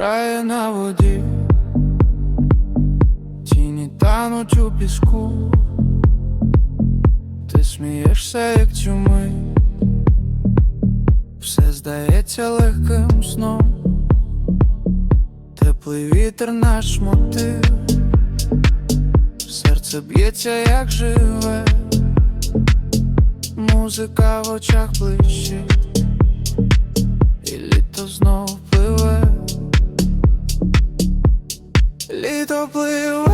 Грає на воді, тіні тануть у піску, ти смієшся, як чуми, все здається легким сном, теплий вітер наш мотив, серце б'ється, як живе, музика в очах блищить. І літо знов літо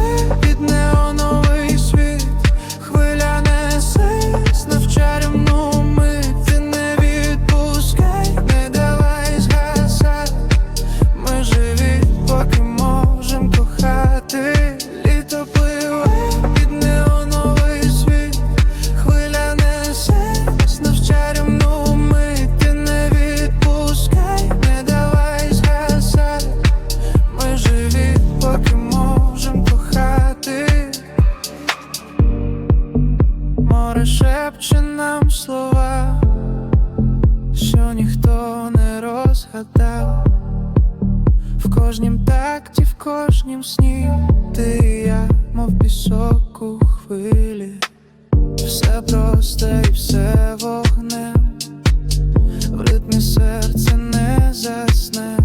кожнім такті, в кожнім сні ти і я, мов пісок у хвилі, все просте і все вогнем, в ритмі серце не засне,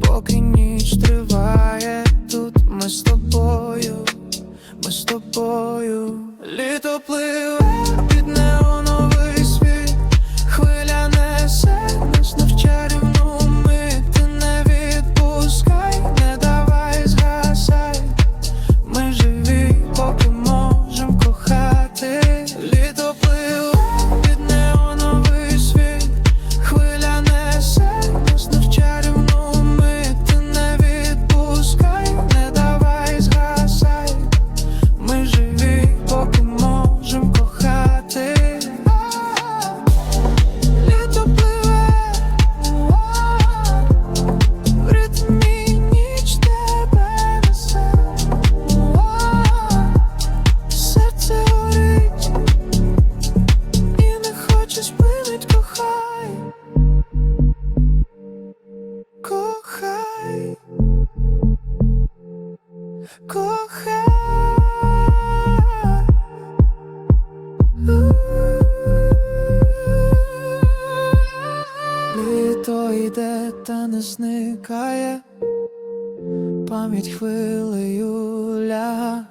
поки ніч триває тут ми з тобою, ми з тобою, літо пливе Літо йде та не зникає, пам'ять хвилею ляга,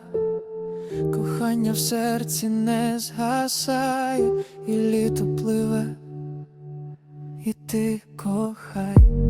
кохання в серці не згасає, і літо пливе, і ти кохай.